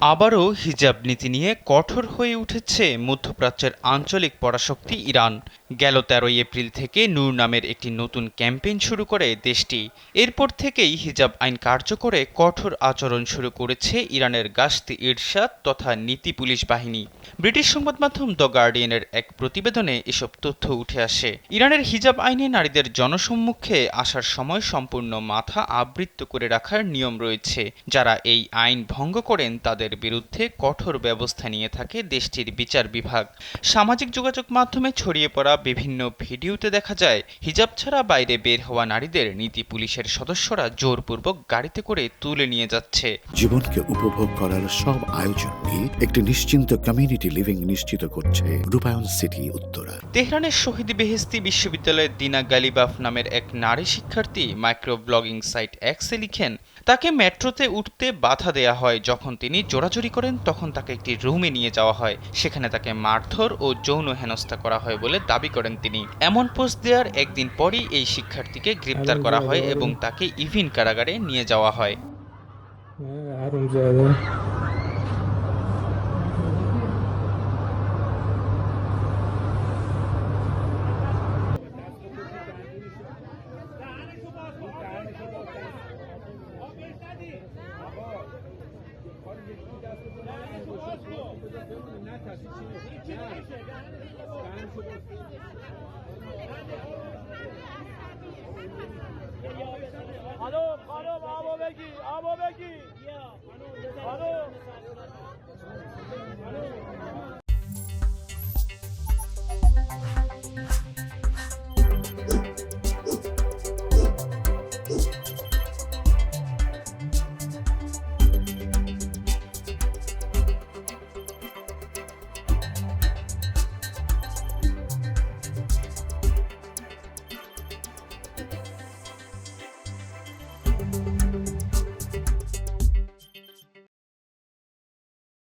আবারও হিজাব নীতি নিয়ে কঠোর হয়ে উঠেছে মধ্যপ্রাচ্যের আঞ্চলিক পরাশক্তি ইরান। গেল তেরোই এপ্রিল থেকে নূর নামের একটি নতুন ক্যাম্পেইন শুরু করে দেশটি। এরপর থেকেই হিজাব আইন কার্যকরে কঠোর আচরণ শুরু করেছে ইরানের গাশতি ইরশাদ তথা নীতি পুলিশ বাহিনী। ব্রিটিশ সংবাদ মাধ্যম দ্য গার্ডিয়ানের এক প্রতিবেদনে এসব তথ্য উঠে আসে। ইরানের হিজাব আইনে নারীদের জনসম্মুখে আসার সময় সম্পূর্ণ মাথা আবৃত্ত করে রাখার নিয়ম রয়েছে। যারা এই আইন ভঙ্গ করেন তাদের বিরুদ্ধে কঠোর ব্যবস্থা নিয়ে থাকে দেশটির বিচার বিভাগ। সামাজিক যোগাযোগ মাধ্যমে ছড়িয়ে পড়া বিভিন্ন ভিডিওতে দেখা যায়, হিজাব ছাড়া বাইরে বের হওয়া নারীদের নীতি পুলিশের সদস্যরা জোরপূর্বক গাড়িতে করে তুলে নিয়ে যাচ্ছে। জীবনকে উপভোগ করার সব আয়োজনকে একটি নিশ্চিন্ত কমিউনিটি লিভিং নিশ্চিত করছে রূপায়ণ সিটি উত্তরা। তেহরানের শহীদ বেহেস্তি বিশ্ববিদ্যালয়ের দিনা গালিবাফ নামের এক নারী শিক্ষার্থী মাইক্রো ব্লগিং সাইট এক্সে লিখেন তাকে মেট্রোতে উঠতে বাধা দেয়া হয়। যখন তিনি জোরাজুরি করেন তখন তাকে একটি রুমে নিয়ে যাওয়া হয়। সেখানে তাকে মারধর ও যৌন হেনস্থা করা হয় বলে দাবি করেন তিনি। এমন পোস্ট দেওয়ার একদিন পরই এই শিক্ষার্থীকে গ্রেপ্তার করা হয় এবং তাকে ইভিন কারাগারে নিয়ে যাওয়া হয়। خانم خانم آبا بگی آبا بگی خانم